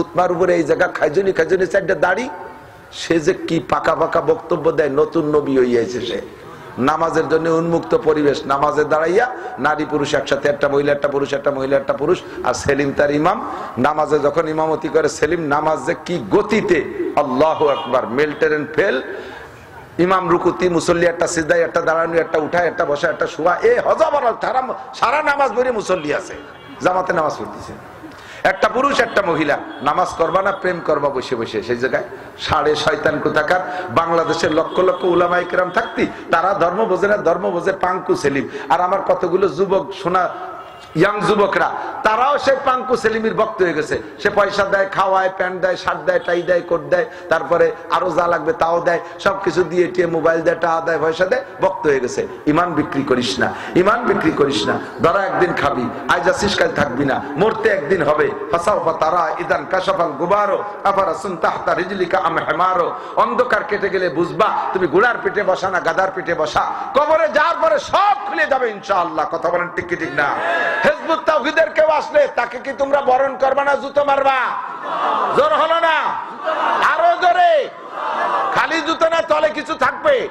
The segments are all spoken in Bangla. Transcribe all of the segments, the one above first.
থুতমার উপরে এই জায়গা, খাইজনি খাইজনি চারটা দাড়ি। সে যে কি পাকা পাকা বক্তব্য দেয়, নতুন নবী হইয়াছে সে। নামাজের জন্য উন্মুক্ত পরিবেশ, নামাজে দাঁড়াইয়া নারী পুরুষ একসাথে, একটা মহিলা, একটা পুরুষ, একটা মহিলা, একটা পুরুষ, আর সেলিম তার ইমাম। নামাজে যখন ইমামতি করে, সেলিম নামাজে কি গতিতে, আল্লাহ আকবার, মেল্টেন ফেল। ইমাম রুকুতি, মুসল্লি, একটা সিদ্ধাই একটা দাঁড়ানো, একটা উঠা একটা বসা একটা শোয়া। এ হজাবার সারা নামাজ ভরে মুসল্লি আছে, জামাতে নামাজ পড়তেছে। একটা পুরুষ, একটা মহিলা। নামাজ করবা না, প্রেম করবা বসে বসে। সেই জায়গায় সাড়ে শয়তান কোথাকার? বাংলাদেশের লক্ষ লক্ষ উলামাই কেরাম থাকতি, তারা ধর্ম বোঝে না ধর্ম বোঝে পাঙ্কু সেলিম। আর আমার কতগুলো যুবক শোনা ইয়াং যুবকরা, তারাও সেই পাঙ্কু সেলিমির ভক্ত হয়ে গেছে। সে পয়সা দেয়, খাওয়ায়, প্যান্ট দেয়, শার্ট দেয়, টাই দেয়, কোট দেয়, তারপরে আরও যা লাগবে তাও দেয়, সবকিছু দিয়ে টিয়ে মোবাইল দেয়, টাকা দেয়, পয়সা দেয়, ভক্ত হয়ে গেছে। ইমান বিক্রি করিস না, ইমান বিক্রি করিস না। ধরা একদিন খাবি, আজ আসিস কাল থাকবি না, মরতে একদিন হবে। ফাসাউফা তারা ইদান কাশাফাল গুবারো, আফারা সুন তাহতা রিজলিকা আম হেমারো। অন্ধকার কেটে গেলে বুঝবা, তুমি গুড়ার পেটে বসা না গাদার পেটে বসা। কবরে যাওয়ার পরে সব খুলে যাবে ইনশাআল্লাহ। কথা বলেন ঠিক ঠিক না? হেজবুত তাওহীদের কেউ আসলে, তাকে কি তোমরা বরণ করবা না জুতো মারবা? জোর হলো না? আরও জোরে। খালি জুতো না, তলে কিছু থাকবে?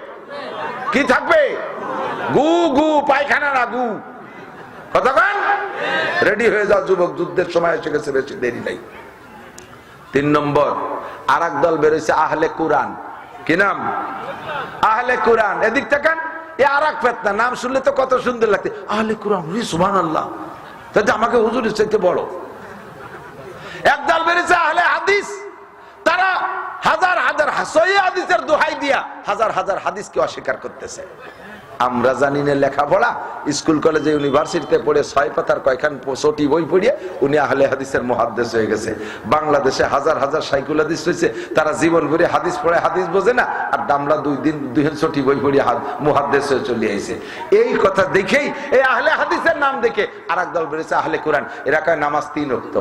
কি থাকবে? গু গু, পায়খানা না, গু। কতক্ষণ রেডি হয়ে যাও, যুবক, যুদ্ধের সময় এসে গেছে, বেশি দেরি নাই। তিন নম্বর আর দল বেরোইছে, আহলে কোরআন। কি নাম? আহলে কোরআন। এদিক থেকে এ আর এক ফেতনা, নাম শুনলে তো কত সুন্দর লাগছে। আহলে কুরআন সুবান আল্লাহ তাতে আমাকে হুজুরের চাইতে বড় একদল বেরিয়েছে আহলে হাদিস। তারা হাজার হাজার হাদিসের দোহাই দিয়া হাজার হাজার হাদিসকে অস্বীকার করতেছে। আমরা জানি না লেখাপড়া। স্কুল কলেজে ইউনিভার্সিটিতে পড়ে ছয় পাতার কয়খান চটি বই পড়িয়ে উনি আহলে হাদিসের মহাদ্দেশ হয়ে গেছে। বাংলাদেশে হাজার হাজার সাইকুল হাদিস হয়েছে, তারা জীবন ভরে হাদিস পড়ে হাদিস বোঝে না, আর দামলা দুই দিন দুই চটি বই পড়িয়ে মহাদ্দেশ হয়ে চলে আইছে। এই কথা দেখেই এই আহলে হাদিসের নাম দেখে আর দল বেড়েছে আহলে কোরআন। এরা কয় নামাজ তিন অক্ত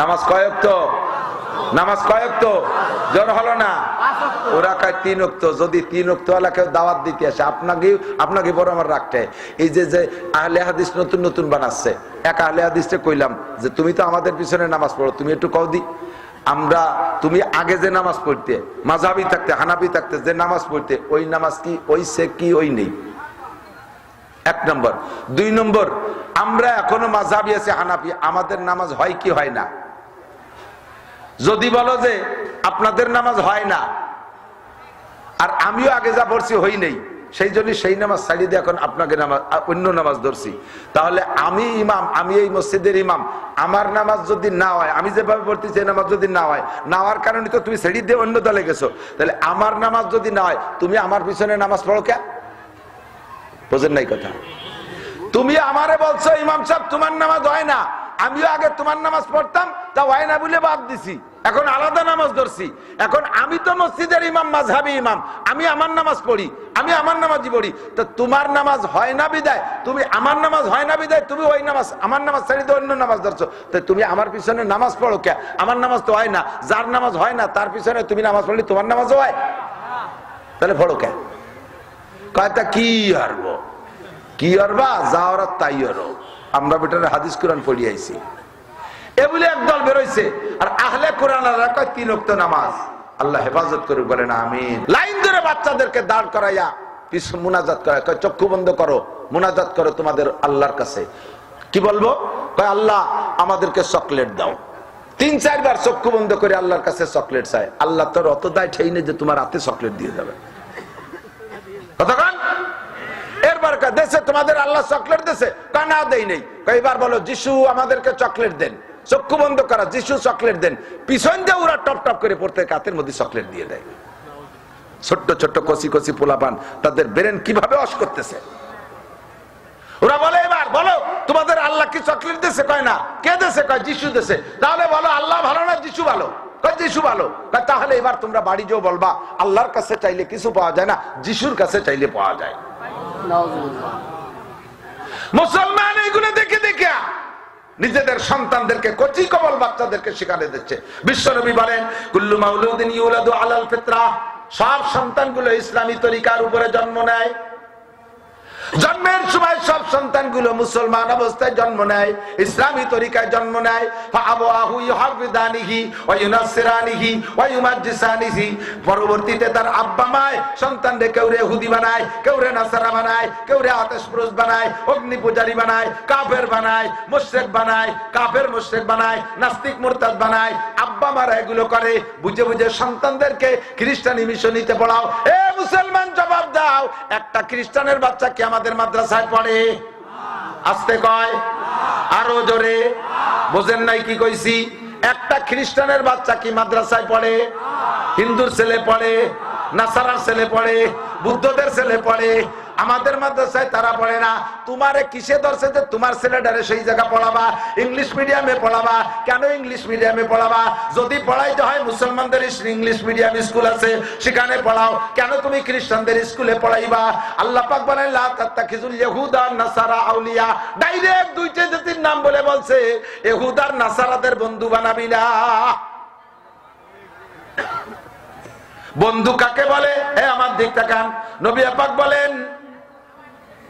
নামাজ কয়েক তো নামাজ কয়েক তো? জ্বর হলো না? ওরা কয়, তিন অক্ত যদি তিন অক্ত কেউ দাওয়াত দিতে আসে, আপনাকে আপনাকে বড় আমার রাখতে এই যে যে আহলে হাদিস নতুন নতুন বানাচ্ছে, এক আহলে হাদিসে কইলাম যে, তুমি তো আমাদের পিছনে নামাজ পড়ো, তুমি একটু কও দি। আমরা, তুমি আগে যে নামাজ পড়তে মাঝাবি থাকতে হানাবি থাকতে, যে নামাজ পড়তে, ওই নামাজ কি ওই সে কি, ওই নেই। এক নম্বর। দুই নম্বর, আমরা এখনও মাঝাবি আছে, হানাফি, আমাদের নামাজ হয় কি, হয় না? যদি বলো যে আপনাদের নামাজ হয় না, আর আমিও আগে যা পড়ছি হই নেই, সেই জন্য সেই নামাজ ছাড়িয়ে দিয়ে এখন আপনাকে নামাজ অন্য নামাজ ধরছি। তাহলে আমি ইমাম, আমি এই মসজিদের ইমাম, আমার নামাজ যদি না হয়, আমি যেভাবে পড়তেছি এই নামাজ যদি না হয়, না হওয়ার কারণে তো তুমি ছেড়ে দিয়ে অন্য দলে গেছো। তাহলে আমার নামাজ যদি না হয়, তুমি আমার পিছনে নামাজ পড়ো কে? বোঝেন নাই কথা? তুমি আমারে বলছো, ইমাম সাহেব, তোমার নামাজ হয় না। আমিও আগে তোমার নামাজ পড়তাম, তা হয় না বলে বাদ দিছি। এখন আলাদা নামাজ ধরছি। এখন আমি তো মসজিদের ইমাম মাঝহাবি ইমাম। আমি আমার নামাজ পড়ি, আমি আমার নামাজই পড়ি। তো তোমার নামাজ হয় না বিদায়? তুমি আমার নামাজ হয় না বিদায়? তুমি ওই নামাজ, আমার নামাজ ছেড়ে দিয়ে অন্য নামাজ ধরছো। তো তুমি আমার পিছনে নামাজ পড়ো কে? আমার নামাজ তো হয় না। যার নামাজ হয় না, তার পিছনে তুমি নামাজ পড়লে তোমার নামাজও হয়। তাহলে পড়ো কে? কয়টা কি হারবো কি হরবা যা ওরা তাই হরো আমরা বেটার হাদিস কোরআন পড়ি আইছি। এ বলে একদল বেরোইছে, আর আহলে কোরআন কয়, তিন অক্ত নামাজ। আল্লাহ হেফাজত করুক, বলেন আমিন। লাইন ধরে বাচ্চাদেরকে দাঁড় করাইয়া পিছু মুনাজাত করায়, কয়, চক্ষু বন্ধ করো, মুনাজাত করো তোমাদের আল্লাহর কাছে। কি বলব? কয়, আল্লাহ আমাদেরকে চকলেট দাও। তিন, চারবার চক্ষু বন্ধ করে আল্লাহর কাছে চকলেট চায়। আল্লাহ তোর অত দায় ঠেই যে তোমার হাতে চকলেট দিয়ে যাবে। কতক্ষণ এরবার দেশে তোমাদের আল্লাহ চকলেট দেশে কানা দেই নেই। এবার বলো, যিশু আমাদেরকে চকলেট দেন। চক্ষু বন্ধ করা, যিশু চকলেট দেন। পিছন দিয়ে ওরা টপ টপ করে পড়তে কাতের মধ্যে চকলেট দিয়ে দেয়। ছোট্ট ছোট্ট কচি কচি পোলাপান তাদের ব্রেন কীভাবে অস করতেছে? ওরা বলে, এবার বলো, তোমাদের আল্লাহ কি চকলেট দেশে কয়, না। কে দেশে কয়, যিশু দেশে তাহলে বলো, আল্লাহ ভালো না, যিশু ভালো? যিশু ভালো। তাহলে এবার তোমরা বাড়ি যেও বলবা, আল্লাহর কাছে চাইলে কিছু পাওয়া যায় না, যিশুর কাছে চাইলে পাওয়া যায় মুসলমান এইগুলো দেখে দেখে নিজেদের সন্তানদেরকে কচি কবল বাচ্চাদেরকে শিখানে দিচ্ছে। বিশ্বনবী বলেন, কুল্লু মাউলুদ্দিন ইউলাদু আলাল ফিতরা। সব সন্তানগুলো ইসলামী তরিকার উপরে জন্ম নেয়। জন্মের সময় সব সন্তানগুলো মুসলমান অবস্থায় জন্ম নেয়, ইসলামী তরিকায় জন্ম পরবর্তীতে তার আব্বা মায় সন্তানরে কেউ রে ইহুদি বানায় কেউ রে নাসারা বানায় কেউ রে আতেশ পুরুষ বানায়, অগ্নি পূজারী বানায়, কাফের বানায়, মুশরিক বানায়, কাফের মুশরিক বানায়, নাস্তিক মুরতাদ বানায়। আব্বা মারা এগুলো করে, বুঝে বুঝে সন্তানদেরকে খ্রিস্টানি মিশনীতে পড়াও। এ মুসলমান জবাব দাও, একটা খ্রিস্টানের বাচ্চা কি আমাদের মাদ্রাসায় পড়ে। আসতে কয়। আরও জোরে। বোঝেন নাই কি কইছি? একটা খ্রিস্টানের বাচ্চা কি মাদ্রাসায় পড়ে? হিন্দুর ছেলে পড়ে, নাসারার ছেলে পড়ে, বুদ্ধদের ছেলে পড়ে আমাদের মাদ্রাসায় তারা পড়ে না। তোমারে কিসে ধরছে যে তোমার ছেলেটারে সেই জায়গা পড়াবা? ইংলিশ মিডিয়ামে পড়াবা? কেন ইংলিশ মিডিয়ামে পড়াবা? যদি পড়াইতে হয় মুসলমানদের ইংলিশ মিডিয়াম স্কুল আছে, সেখানে পড়াও। কেন তুমি খ্রিস্টানদের স্কুলে পড়াইবা? আল্লাহ পাক বলেন, লা তাত্তাখিজুল ইহুদা নাসারা আউলিয়া। ডাইরেক্ট দুইটা জাতির নাম বলে বলছে ইহুদার নাসারাদের বন্ধু বানাবি না। বন্ধু কাকে বলে? হে আমার দিক তাকান নবী পাক বলেন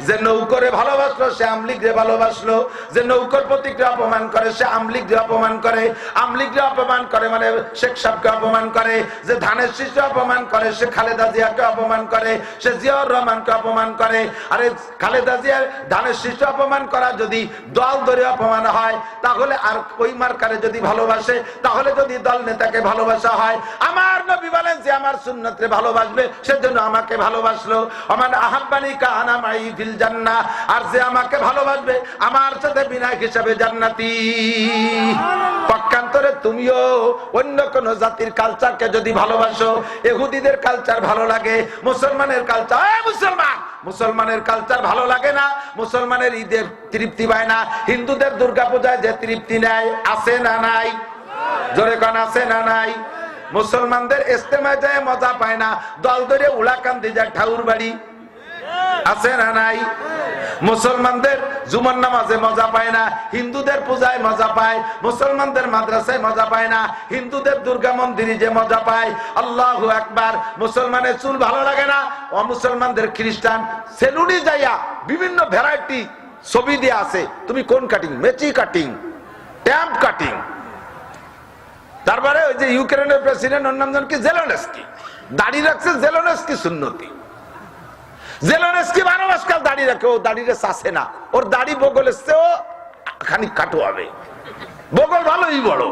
যে নৌকরে ভালোবাসলো, সে আমলিক রে ভালোবাসলো। যে নৌকর প্রতীককে অপমান করে, সে আমলিক রে অপমান করে। আমলিক রে অপমান করে মানে শেখ সাহেবকে অপমান করে। যে ধানের শিশু অপমান করে, সে খালেদা জিয়াকে অপমান করে। সে জিয়াউর রহমানকে অপমান করে। আরে খালেদা জিয়ার ধানের শিশু অপমান করা যদি দল ধরে অপমান হয়, তাহলে আর ওই মার্কারে যদি ভালোবাসে, তাহলে যদি দল নেতাকে ভালোবাসা হয়। আমার নবী বলেন যে, আমার সুন্নতরে ভালোবাসবে, সেজন্য আমাকে ভালোবাসলো। আমার আহাব্বানি কাহানা মাই ফিল জান্নাহ আর যে আমাকে ভালোবাসবে, আমার সাথে বিনায়ক হিসাবে জান্নাতি। পক্ষান্তরে তুমিও অন্য কোন জাতির কালচারকে যদি ভালোবাসো, এহুদিদের কালচার ভালো লাগে, মুসলমানের কালচার মুসলমান! মুসলমানের কালচার ভালো লাগে না, মুসলমানের ঈদের তৃপ্তি পায় না, হিন্দুদের দুর্গাপূজায় যে তৃপ্তি নেয়, আছে না নাই? জোরে কন, আছে না নাই? মুসলমানদের ইস্তেমায় যায়, মজা পায় না। দল ধরে উলাকান্দি যায় ঠাউর বাড়ি আছে না নাই? মুসলমানদের জুমার নামাজে মজা পায় না, হিন্দুদের পূজায় মজা পায়, মুসলমানদের মাদ্রাসায় মজা পায় না, হিন্দুদের দুর্গা মন্দিরে যে মজা পায়, আল্লাহ একবার মুসলমানের চুল ভালো লাগে না? অমুসলমানদের খ্রিস্টান সেলুনি যাইয়া বিভিন্ন ভ্যারাইটি ছবি দিয়ে আছে তুমি কোন কাটিং মেচি কাটিং ট্যাম্প কাটিং তারপরে ওই যে ইউক্রেনের প্রেসিডেন্ট জানেন কি? জেলোনেস্কি দাড়ি রাখছে জেলোনেস্কি সুন্নতি। জেলোনেস্কি বারো মাসকাল দাড়ি রাখে, ও দাড়িরে চাষে না। ওর দাড়ি বগলের চেয়েও খানিক কাটো হবে। বগল ভালোই বড়।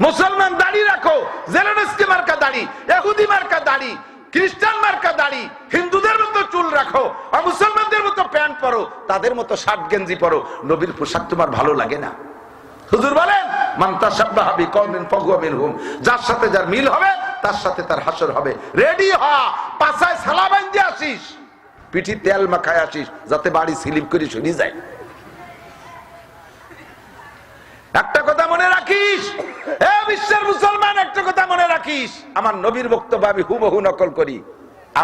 মুসলমান দাড়ি রাখো, জেলোনেস্কি মার্কা দাড়ি এহুদি মার্কা দাড়ি, খ্রিস্টান মার্কা দাড়ি, হিন্দুদের মতো চুল রাখো, আর মুসলমানদের মতো প্যান্ট পরো, তাদের মতো শার্ট গেঞ্জি পরো। নবীর পোশাক তোমার ভালো লাগে না? হুজুর বলেন মান্তা সাব্বাহাবি কওমিন ফাগুয়া মিনহুম। যার সাথে যার মিল হবে, তার সাথে তার হাসর হবে। রেডি হ, পাছায় সালা বান্ধি আসিস। পিঠি তেল মাখায় আসিস, যাতে বাড়ি স্লিপ করে শুনি যায়। একটা কথা মনে রাখিস, এ বিশ্বের মুসলমান, একটা কথা মনে রাখিস। আমার নবীর বক্তব্য আমি হুবহু নকল করি।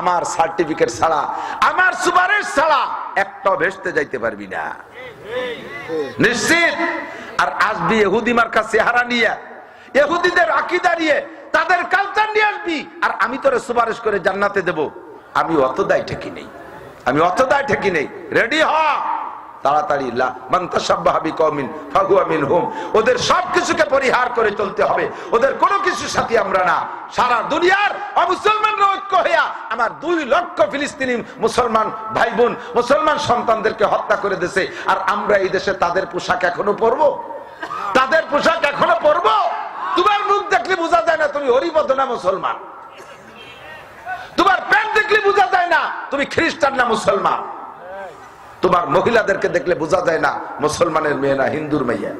আমার সার্টিফিকেট ছাড়া, আমার সুপারিশ ছাড়া একটা ভেসতে যাইতে পারবি না। নিশ্চিত? আর আসবি এহুদি কাছে চেহারা নিয়ে এহুদিদের আঁকি দাঁড়িয়ে তাদের কালচার নিয়ে আসবি, আর আমি তোরে সুপারিশ করে জান্নাতে দেব। আমি অত দায় ঠেকি নেই। আমি অত দায় ঠেকি নেই। রেডি হ? তাড়াতাড়ি ওদের সব কিছুকে পরিহার করে চলতে হবে। ওদের কোনো সাথে আমরা না। সারা দুনিয়ার ঐক্য হইয়া আমার দুই লক্ষ ফিলিস্তিনি মুসলমান ভাই বোন মুসলমান সন্তানদেরকে হত্যা করে আর আমরা এই দেশে তাদের পোশাক এখনও পরবো? তাদের পোশাক এখনও পরবো? তোমার মুখ দেখলে বোঝা যায় না তুমি হরিপদ না মুসলমান। তোমার প্যান্ট দেখলে বোঝা যায় না তুমি খ্রিস্টান না মুসলমান। তোমার মহিলাদেরকে দেখলে বোঝা যায় না, মুসলমানের মেয়ে না, হিন্দুর মেয়ে।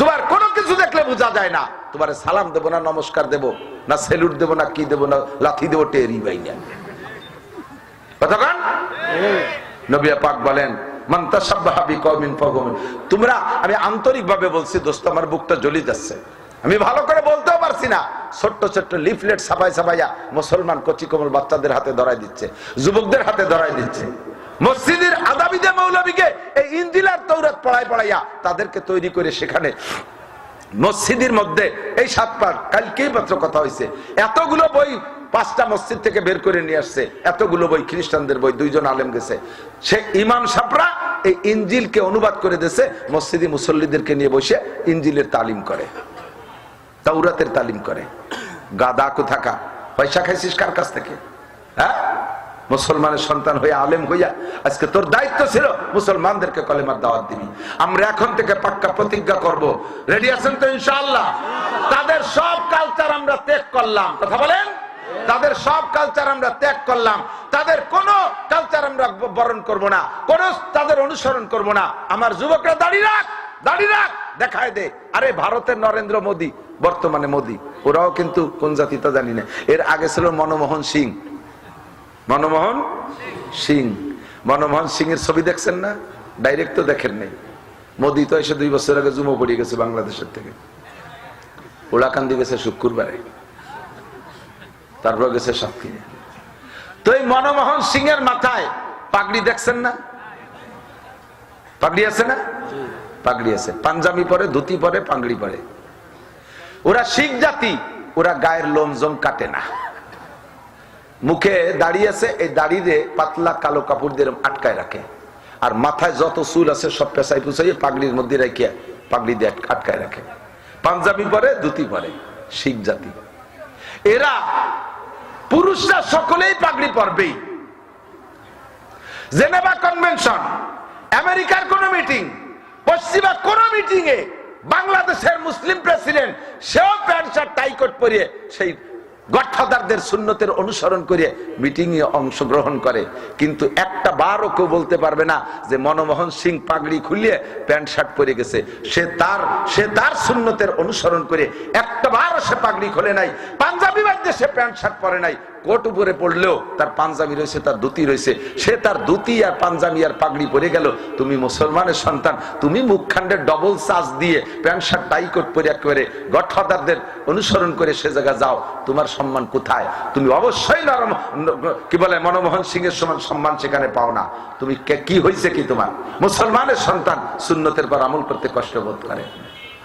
তোমার কোনো কিছু দেখলে বোঝা যায় না। তোমার সালাম দেবো না, নমস্কার দেবো, না সেলুট দেবো, না কি দেবো, না লাথি দেবো, টেরি বাই না তোমরা, আমি আন্তরিক ভাবে বলছি বুকটা যাচ্ছে। আমি ভালো করে বলতেও পারছি না। ছোট্ট ছোট্ট মুসলমান কচি কোমল বাচ্চাদের হাতে ধরাই দিচ্ছে, যুবকদের হাতে ধরাই দিচ্ছে। মসজিদের আদাবিদে মৌলবীকে এই ইন্দিলার তৌরাত পড়াই পড়াইয়া তাদেরকে তৈরি করে সেখানে মসজিদের মধ্যে এই সাত পাঠ কালকেই মাত্র কথা হয়েছে এতগুলো বই পাঁচটা মসজিদ থেকে বের করে নিয়ে আসছে। এতগুলো বই, খ্রিস্টানদের বই, দুইজন আলেম গেছে। সে ইমাম সাপরা এই ইঞ্জিলকে অনুবাদ করে দিয়েছে, মসজিদি মুসল্লিদেরকে নিয়ে বসে ইঞ্জিলের তালিম করে, তাওরাতের তালিম করে। গাদা কোথাকা? পয়সা খাইছিস কার কাছ থেকে? হ্যাঁ? মুসলমানের সন্তান হয়ে আলেম হইয়া আজকে তোর দায়িত্ব ছিল মুসলমানদেরকে কলেমার দাওয়াত দিবি। আমরা এখন থেকে পাক্কা প্রতিজ্ঞা করব। রেডি আছেন তো ইনশাআল্লাহ? তাদের সব কালচার আমরা ত্যাগ করলাম। কথা বলেন? তাদের সব কালচার আমরা ত্যাগ করলাম। তাদের কোন কালচার আমরা বরণ করব না। কোন তাদের অনুসরণ করব না। আমার যুবকরা, দাঁড়িয়ে রাখ! দাঁড়িয়ে রাখ! দেখায় দে। আরে ভারতের নরেন্দ্র মোদী, বর্তমানে মোদী। ওরাও কিন্তু কোন জাতি তা জানি না। এর আগে ছিল মনমোহন সিং। মনমোহন সিং। মনমোহন সিং এর ছবি দেখছেন না? ডাইরেক্ট তো দেখেন নাই। মোদী তো এসে দুই বছর আগে জুমো পড়িয়ে গেছে বাংলাদেশের থেকে। ওলাকান্দি গেছে শুক্রবারে। তারপর গেছে সাতক্ষীরা। তো এই মনমোহন সিং এর মাথায় পাগড়ি দেখছেন না? পাগড়ি আছে না? পাগড়ি আছে। পাঞ্জাবি পরে, ধুতি পরে, পাগড়ি পরে। ওরা শিখ জাতি, ওরা গায়ের লোমজম কাটে না। মুখে দাড়ি আছে, এই দাড়িতে পাতলা কালো কাপড় দিয়ে আটকায় রাখে। আর মাথায় যত চুল আছে, সব পেশাই পুষাই পাগড়ির মধ্যে রেখে পাগড়ি দিয়ে আটকায় রাখে। পাঞ্জাবি পরে, ধুতি পরে, শিখ জাতি। এরা পুরুষরা সকলেই পাগড়ি পরবেই। জেনেভা কনভেনশন, আমেরিকার কোন মিটিং, পশ্চিমা কোন মিটিং এ বাংলাদেশের মুসলিম প্রেসিডেন্ট সেও প্যান্ট, শার্ট টাইকট পরিয়ে সেই গঠফাদারদের সুন্নতের অনুসরণ করে মিটিং এ অংশগ্রহণ করে। কিন্তু একটা বারও কেউ বলতে পারবে না যে মনমোহন সিং পাগড়ি খুলিয়ে প্যান্ট শার্ট পরে গেছে। সে তার সে তার সুন্নতের অনুসরণ করে একটা সে পাগড়ি খোলে নাই, পাঞ্জাবি বাদ্যে সে প্যান্ট শার্ট পরে নাই। কোট উপরে পড়লেও তার পাঞ্জাবি রয়েছে, তার ধুতি রয়েছে। সে তার ধুতি আর পাঞ্জাবি আর পাগড়ি পরে গেল। তুমি মুসলমানের সন্তান, তুমি মুখখান্ডের ডবল চার্জ দিয়ে প্যান্ট শার্ট টাই কোট পরে একেবারে গডফাদারদের অনুসরণ করে সে জায়গা যাও। তোমার সম্মান কোথায়? তুমি অবশ্যই নরম, কি বলে, মনমোহন সিং এর সমান সম্মান সেখানে পাও না। তুমি কি হয়েছে কি তোমার? মুসলমানের সন্তান সুন্নতের পর আমল করতে কষ্ট বোধ করে।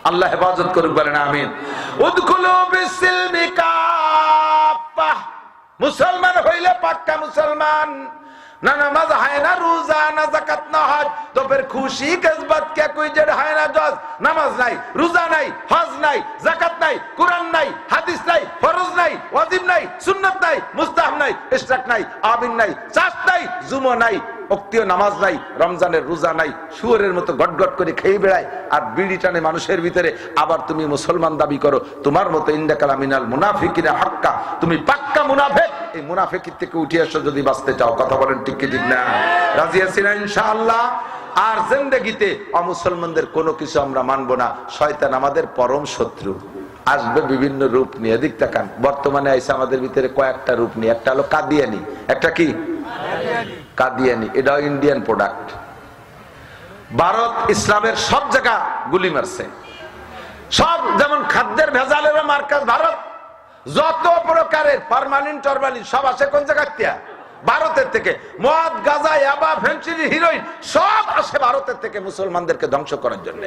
আল্লাহ হেফাজত করুক, বলেন আমিন। মুসলমান হইলে পাক্কা মুসলমান। না নামাজ হয় না রোজা, না জাকাত না হজ। তো ফের খুশি কেসবাত কে কই যে হয় না জজ? নামাজ নাই, রোজা নাই, হজ নাই জাকাত নাই, কোরআন নাই, হাদিস নাই, ফরজ নাই, ওয়াজিব নাই, সুন্নাত নাই, মুস্তাহাব নাই, ইশরাক নাই আবিন নাই, চাষ নাই, জুমো নাই অক্তীয় নামাজ নাই, রমজানের রোজা নাই, শুয়োরের মতো গটগট করে খেয়ে বেড়ায়, আর বিড়ি টানে মানুষের ভিতরে আবার তুমি মুসলমান দাবি করো, তোমার মতো ইন্দাকালা মিনাল মুনাফিকিরা হাক্কা, তুমি পাক্কা মুনাফেক। এই মুনাফেকির থেকে উঠে এসো যদি বাঁচতে চাও, কথা বলেন ঠিক কি ঠিক না? রাজি আছি ইনশাআল্লাহ? আর জিন্দেগিতে অমুসলমানদের কোনো কিছু আমরা মানব না, শয়তান আমাদের পরম শত্রু। আসবে বিভিন্ন রূপ নিয়ে দিক তাকান। বর্তমানে আইসে আমাদের ভিতরে কয়েকটা রূপ নিয়ে, একটা হলো কাদিয়ানি, একটা কি? কাদিয়ানি এটাও ইন্ডিয়ান প্রোডাক্ট ভারত ইসলামের সব জায়গা গুলি মারছে। সব যেমন খাদ্যের ভেজালের মার্কাজ ভারত, যত প্রকারের পারমানেন্ট টরমালিন সব আসে কোন জায়গার থেকে ভারতের থেকে। মদ, গাজা, ইয়াবা ফেন্সিডি হিরোইন সব আসে ভারতের থেকে মুসলমানদেরকে ধ্বংস করার জন্য।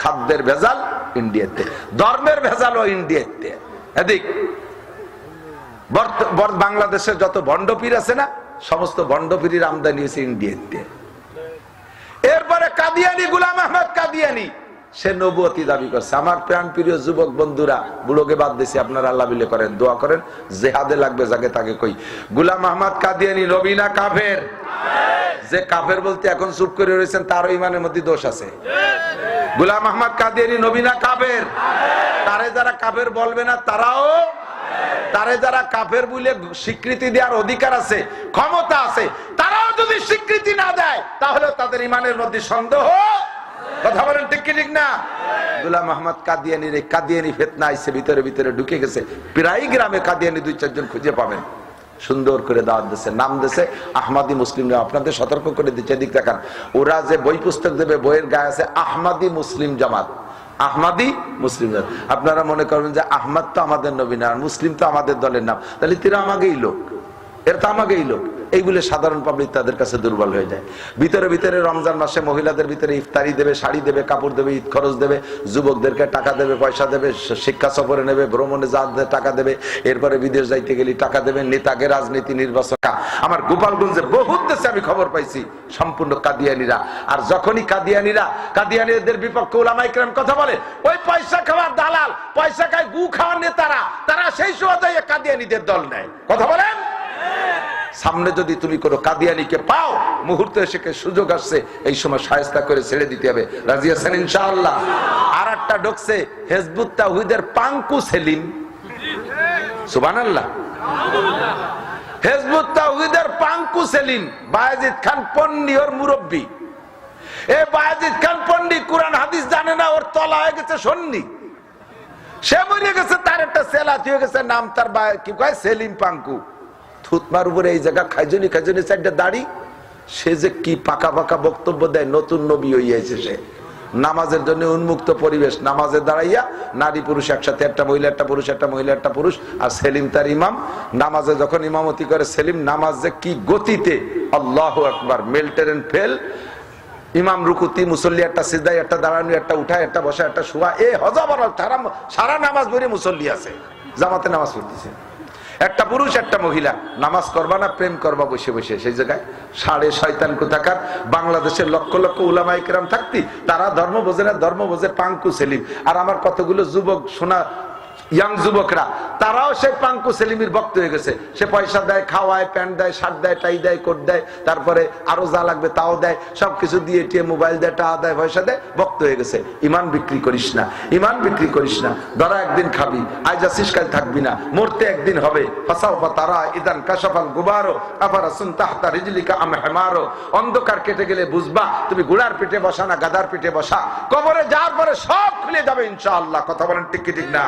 খাদ্যের ভেজাল ইন্ডিয়াতে ধর্মের ভেজালও ইন্ডিয়াতে এদিক বাংলাদেশের যত বন্ডপীর আছে না সমস্ত বন্ডপীর আমদানি হয়েছে ইন্ডিয়াতে। এরপরে কাদিয়ানি, গুলাম আহমদ কাদিয়ানি, সে নবুয়তি দাবি করছে। আমার প্রাণ প্রিয় যুবক বন্ধুরা, বুড়োকে বাদ দিছি, আপনারা আল্লাহ বিলে করেন, দোয়া করেন, জেহাদে লাগবে যাকে তাকে কই। গুলাম আহমদ কাদিয়ানি রবিনা কাফের? যে কাফের বলতে এখন চুপ করে রয়েছেন, তারও ইমানের মধ্যে দোষ আছে। গুলাম আহমদ কাদিয়ানি নবীনা কাফের? তারে যারা কাফের বলবে না, তারাও তারে যারা কাফের বলে স্বীকৃতি দেওয়ার অধিকার আছে, ক্ষমতা আছে, তারাও যদি স্বীকৃতি না দেয়, তাহলে তাদের ইমানের মধ্যে সন্দেহ। কথা বলেন ঠিক কি ঠিক না? গুলাম আহমদ কাদিয়ানির এই কাদিয়ানি ফেতনা আইসে ভিতরে ভিতরে ঢুকে গেছে। প্রায় গ্রামে কাদিয়ানি দুই চারজন খুঁজে পাবেন। সুন্দর করে দাওয়াত দিচ্ছে নাম দিছে আহমাদি মুসলিম আপনাদের সতর্ক করে দিচ্ছে দিক দেখান ওরা যে বই পুস্তক দেবে, বইয়ের গায়ে আছে আহমাদি মুসলিম জামাত। আহমাদি মুসলিম আপনারা মনে করবেন যে আহমাদ তো আমাদের নবী না মুসলিম তো আমাদের দলের নাম। তাহলে তিরা আমাকেই লোক। এর তো আমাকেই লোক। এইগুলো সাধারণ পাবলিক তাদের কাছে দুর্বল হয়ে যায়। ভিতরে ভিতরে রমজান মাসে মহিলাদের ভিতরে ইফতারি দেবে, শাড়ি দেবে, কাপড় দেবে, ঈদ খরচ দেবে, যুবকদেরকে টাকা দেবে, পয়সা দেবে শিক্ষা সফরে নেবে, ভ্রমণে যা টাকা দেবে, এরপরে বিদেশ যাইতে গেলে টাকা দেবে, নেতাকে রাজনীতি নির্বাচন আমার গোপালগঞ্জে বহুত দেশে আমি খবর পাইছি, সম্পূর্ণ কাদিয়ানিরা। আর যখনই কাদিয়ানিরা, কাদিয়ানিদের বিপক্ষে ওলামাইকরাম কথা বলে, ওই পয়সা খাওয়ার দালাল, পয়সা খায় গু খাওয়ার নেতারা, তারা সেই সময় কাদিয়ানিদের দল নেয়। কথা বলেন? সামনে যদি তুমি কোনো কাদিয়ানিকে পাও, মুহূর্তে এসে সুযোগ আসছে, এই সময় সায়স্তা করে ছেড়ে দিতে হবে। রাজি ইনশাআল্লাহ? আর একটা ঢুকছে, হেজবুত তাহিদের পাঙ্কু সেলিম। সুবহানাল্লাহ। হেজবুত তাহিদের পাঙ্কু সেলিম, বায়াজিদ খান পন্ডি ওর মুরব্বী। এ বায়াজিদ খান পন্ডি কোরআন, হাদিস জানে না, ওর তলা হয়ে গেছে সন্নি। সে মরে গেছে, তার একটা সেলাতি হয়ে গেছে, নাম তার কি কয়? সেলিম পাঙ্কু। থুতমার উপরে এই জায়গা খাইজনি খাইজনি চারটা দাড়ি। সে যে কি পাকা পাকা বক্তব্য দেয়, নতুন নবী হইয়াছে সে। নামাজের জন্য উন্মুক্ত পরিবেশ, নামাজে দাঁড়াইয়া নারী পুরুষ একসাথে, একটা মহিলা, একটা পুরুষ, একটা মহিলা, একটা পুরুষ, আর সেলিম তার ইমাম। নামাজে যখন ইমামতি করে সেলিম, নামাজ যে কি গতিতে, আল্লাহ আকবার, মেল্টেন ফেল। ইমাম রুকুতি, মুসল্লি, একটা সিদ্ধাই একটা দাঁড়ানো, একটা উঠায়, একটা বসা একটা শোয়া। এ হজাবার সারা সারা নামাজ ধরে মুসল্লি আছে, জামাতে নামাজ পড়তেছে। একটা পুরুষ, একটা মহিলা। নামাজ করবা না, প্রেম করবা, বসে বসে। সেই জায়গায় সাড়ে শয়তান কোথাকার? বাংলাদেশের লক্ষ লক্ষ উলামাইকেরাম থাকতি, তারা ধর্ম বোঝে না, ধর্ম বোঝে পাঙ্কু সেলিম। আর আমার কতগুলো যুবক শোনা ইয়াং যুবকরা, তারাও সেই পাঙ্কু সেলিমির ভক্ত হয়ে গেছে। সে পয়সা দেয়, খাওয়ায়, প্যান্ট দেয়, শার্ট দেয়, টাই দেয়, কোট দেয়, তারপরে আরও যা লাগবে তাও দেয়, সবকিছু দিয়ে টিয়ে মোবাইল দেয়, টাকা দেয়, পয়সা দেয়, ভক্ত হয়ে গেছে। ইমান বিক্রি করিস না, ইমান বিক্রি করিস না। ধরা একদিন খাবি, আজ আসিস, কাল থাকবি না, মরতে একদিন হবে। ফাসাও বা তারা ইদান কাশাফাল গুবারো আবার আসুন তাহতা রিজলিকা আম হেমারো। অন্ধকার কেটে গেলে বুঝবা, তুমি গুড়ার পিঠে বসা না গাদার পিঠে বসা। কবরে যাওয়ার পরে সব খুলে যাবে ইনশাআল্লাহ। কথা বলেন ঠিক ঠিক না?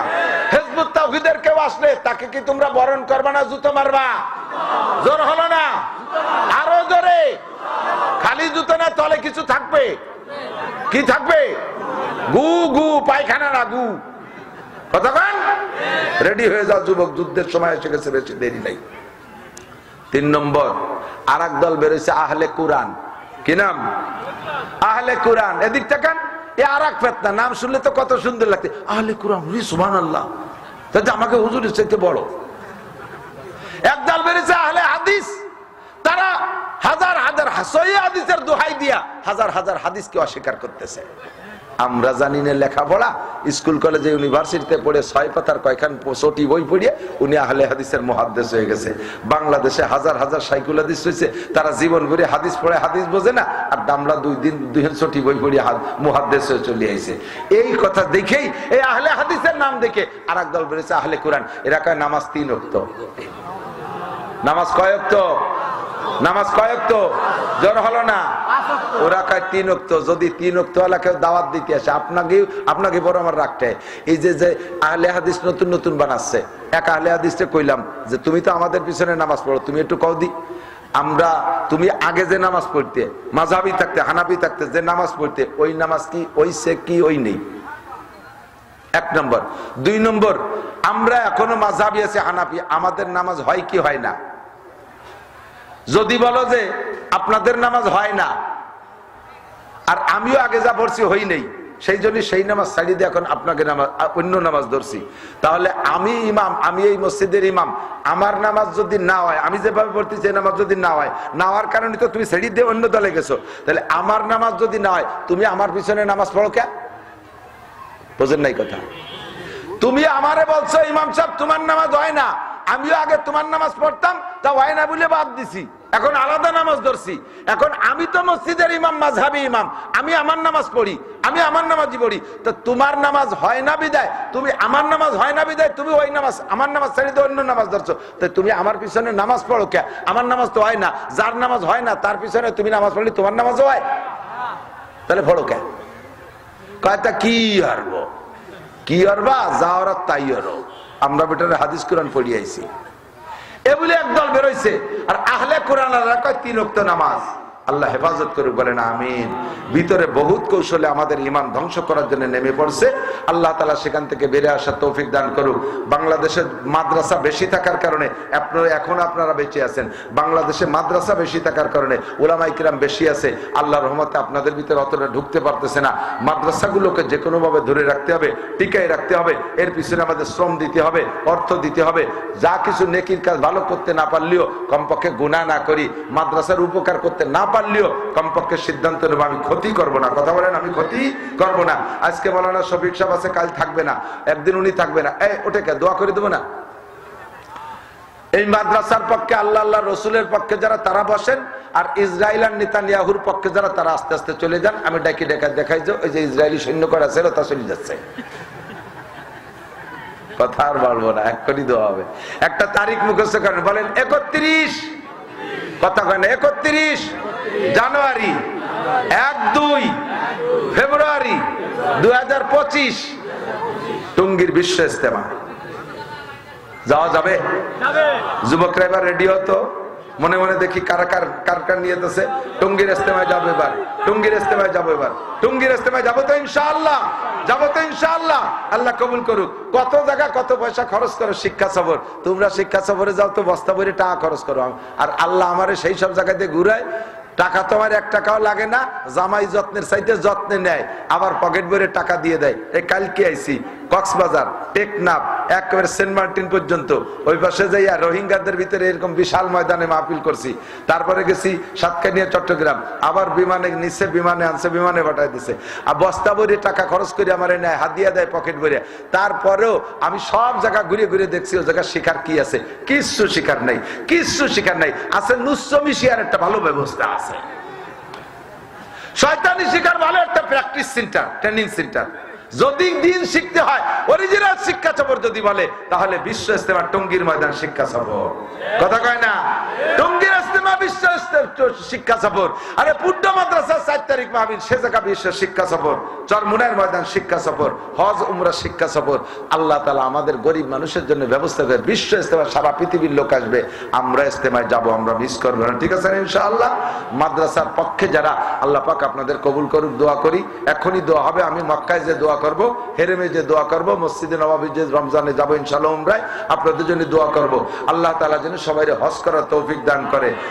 হেজবুত তাওহীদের কেউ আসলে, তাকে কি তোমরা বরণ করবা না, জুতো মারবা? জোর হলো না? আরও জোরে? খালি জুতো না, তলে কিছু থাকবে? কি থাকবে? গু গু, পায়খানা না, গু। কতক্ষণ রেডি হয়ে যাও, যুবক, যুদ্ধের সময় এসে গেছে, বেশি দেরি নাই। তিন নম্বর আর দল বেরোছে আহলে কোরআন। কি নাম? আহলে কোরআন। এদিক তাকান এ আর এক নাম শুনলে তো কত সুন্দর লাগছে। আহলে কুরাম হুরি সুবহান আল্লাহ আমাকে হুজুরের চাইতে বড়। একদল বেরিয়েছে আহলে হাদিস। তারা হাজার হাজার হাদিসের দোহাই দিয়া, হাজার হাজার হাদিসকে অস্বীকার করতেছে। আমরা জানি না লেখাপড়া। স্কুল, কলেজে, ইউনিভার্সিটিতে পড়ে ছয় পাতার কয়খান চটি বই পড়িয়ে উনি আহলে হাদিসের মহাদ্দেশ হয়ে গেছে। বাংলাদেশে হাজার হাজার সাইকুল হাদিস হয়েছে, তারা জীবন ভরে হাদিস পড়ে হাদিস বোঝে না, আর দামলা দুই দিন, দুই চটি বই পড়িয়ে মহাদ্দেশ হয়ে চলে আইছে। এই কথা দেখেই এই আহলে হাদিসের নাম দেখে আর এক দল বেড়েছে আহলে কোরআন। এরা কয় নামাজ তিন অক্ত নামাজ কয়ক্ত নামাজ কয়ক্ত জ্বর হলো না? ওরা কয় তিন অক্ত যদি তিন অক্ত এলাকে দাওয়াত দিতে আসে আপনাকে আপনাকে বড় আমার রাখতে এই যে যে আহলে হাদিস নতুন নতুন বানাচ্ছে এক আহলে হাদিসটা কইলাম যে তুমি তো আমাদের পিছনে নামাজ পড়ো তুমি একটু কও দি। আমরা তুমি আগে যে নামাজ পড়তে মাঝাবি থাকতে হানাবি থাকতে যে নামাজ পড়তে ওই নামাজ কি ওই সে কি ওই নেই? এক নম্বর। দুই নম্বর আমরা এখনও মাঝাবি আছে হানাফি আমাদের নামাজ হয় কি হয় না? যদি বলো যে আপনাদের নামাজ হয় না, আর আমিও আগে যা পড়ছি হই নেই, সেই জন্য সেই নামাজ ছাড়িয়ে দিয়ে এখন আপনাকে নামাজ, অন্য নামাজ ধরছি। তাহলে আমি ইমাম, আমি এই মসজিদের ইমাম, আমার নামাজ যদি না হয়, আমি যেভাবে পড়তেছি এই নামাজ যদি না হয়, না হওয়ার কারণে তো তুমি ছেড়ে দিয়ে অন্য দলে গেছো। তাহলে আমার নামাজ যদি না হয়, তুমি আমার পিছনে নামাজ পড়ো কে? বোঝেন নাই কথা? তুমি আমারে বলছো, ইমাম সাহেব, তোমার নামাজ হয় না। আমিও আগে তোমার নামাজ পড়তাম, তা হয় না বলে বাদ দিছি। এখন আলাদা নামাজ ধরছি। এখন আমি তো মসজিদের ইমাম, মাঝহাবি ইমাম। আমি আমার নামাজ পড়ি, আমি আমার নামাজই পড়ি। তো তোমার নামাজ হয় না বিদায়? তুমি আমার নামাজ হয় না বিদায়? তুমি ওই নামাজ, আমার নামাজ ছেড়ে অন্য নামাজ ধরছো। তো তুমি আমার পিছনে নামাজ পড়ো কে? আমার নামাজ তো হয় না। যার নামাজ হয় না, তার পিছনে তুমি নামাজ পড়লে তোমার নামাজও হয়। তাহলে পড়ো কে? কয়টা কি হারবো? কি হারবা? যাওয়ার তাই হরো। আমরা বেটারে হাদিস কোরআন পড়ি আইছি। এ বলে একদল বেরোইছে, আর আহলে কোরআন কয়, তিন রক্ত নামাজ। আল্লাহ হেফাজত করুক বলেন, আমিন। ভিতরে বহুত কৌশলে আমাদের ইমান ধ্বংস করার জন্য নেমে পড়ছে। আল্লাহ তালা সেখান থেকে বেড়ে আসার তৌফিক দান করুক। বাংলাদেশের মাদ্রাসা বেশি থাকার কারণে এখন আপনারা বেঁচে আছেন। বাংলাদেশে মাদ্রাসা বেশি থাকার কারণে ওলামাই কিরাম বেশি আছে। আল্লাহ রহমতে আপনাদের ভিতরে অতটা ঢুকতে পারতেছে না। মাদ্রাসাগুলোকে যে কোনো ভাবে ধরে রাখতে হবে, টিকায় রাখতে হবে। এর পিছনে আমাদের শ্রম দিতে হবে, অর্থ দিতে হবে। যা কিছু নেকির কাজ ভালো করতে না পারলেও কমপক্ষে গুণা না করি, মাদ্রাসার উপকার করতে না পারলেও কমপক্ষে সিদ্ধান্ত নেব, আমি ক্ষতি করব না। কথা বলেন, আমি ক্ষতি করব না। আজকে মৌলানা শফিক সাহেব আছে, কাল থাকবে না। একদিন উনি থাকবে না। এই ওটা কে, দোয়া করে দেবো না? এই মাদ্রাসার পক্ষে আল্লাহ আল্লাহ রসুলের পক্ষে যারা তারা বসেন, আর ইসরায়েল আর নেতানিয়াহুর পক্ষে যারা তারা আস্তে আস্তে চলে যান, আমি ডাকি ডেকা দেখাই যে, ওই যে ইসরায়েলি সৈন্য করা ছিল তা চলে যাচ্ছে। কথা আর বলব না এক কোটি দেওয়া হবে। একটা তারিখ মুখস্থ করেন, বলেন, একত্রিশ। কথা কেন একত্রিশ। জানুয়ারি এক দুই ফেব্রুয়ারি দুই হাজার পঁচিশ। টুঙ্গির বিশ্ব ইস্তেমা যাওয়া যাবে? যুবকরা এবার রেডি হতো মনে মনে দেখি কারা কার কার কার নিয়ে যাচ্ছে টুঙ্গির ইস্তেমায় যাব এবার। টুঙ্গির ইস্তেমায় যাব এবার। টুঙ্গির ইস্তেমায় যাব তো ইনশাআল্লাহ। যাব তো ইনশাআল্লাহ। আল্লাহ কবুল করুক। কত জায়গা কত পয়সা খরচ করো শিক্ষা সফর। তোমরা শিক্ষা সফরে যাও তো বস্তা ভরে টাকা খরচ করো। আর আল্লাহ আমারে সেই সব জায়গাতে ঘুরায়। টাকা তোমার এক টাকাও লাগে না, জামাই যত্নের চাইতে যত্নে নেয়, আবার পকেট ভরে টাকা দিয়ে দেয়। এই কালকে আইসি কক্সবাজার, টেকনাফ, একেবারে সেন্ট মার্টিন পর্যন্ত। ওই পাশে যাইয়া রোহিঙ্গাদের ভিতরে এরকম বিশাল ময়দানে মাহফিল করছি। তারপরে গেছি সাতকানিয়া, চট্টগ্রাম। আবার বিমানে, নিচে বিমানে, আনছে বিমানে পাঠাই দিছে। আর বস্তা ভরে টাকা খরচ করে আমার নেয় হাত দিয়ে পকেট ভরে তারপরেও আমি সব জায়গা ঘুরে ঘুরে দেখছি ও জায়গা শিকার কি আছে? কিচ্ছু শিকার নাই, কিচ্ছু শিকার নাই। আছে নুসমি শিয়ার একটা ভালো ব্যবস্থা আছে। শয়তানি শিকার ভালো একটা প্র্যাকটিস সেন্টার ট্রেনিং সেন্টার যদি দিন শিখতে হয় অরিজিনাল শিক্ষা সফর যদি বলে, তাহলে বিশ্ব ইস্তেমার টঙ্গির ময়দান শিক্ষা সফর কথা কয় না? শিক্ষা সফর। আরে পূর্ণ মাদ্রাসা চার তারিখ মাহবিন সে বিশ্ব শিক্ষা সফর। চরমুনের ময়দান শিক্ষা সফর, হজ, উমরা শিক্ষা সফর। আল্লাহ তালা আমাদের গরিব মানুষের জন্য ব্যবস্থা করে বিশ্ব ইস্তেমা সারা পৃথিবীর লোক আসবে। আমরা ইস্তেমায় যাব, আমরা মিস করব না। ঠিক আছে ইনশাআল্লাহ? মাদ্রাসার পক্ষে যারা আল্লাহ পাক আপনাদের কবুল করুক, দোয়া করি। এখনই দোয়া হবে, আমি মক্কায় যে দোয়া করব, হেরেমে যে দোয়া করব, মসজিদে নবাবী যে রমজানে যাব ইনশাল্লাহ উমরায়, আপনাদের জন্য দোয়া করব। আল্লাহ তালা যেন সবাই হজ করার তৌফিক দান করে।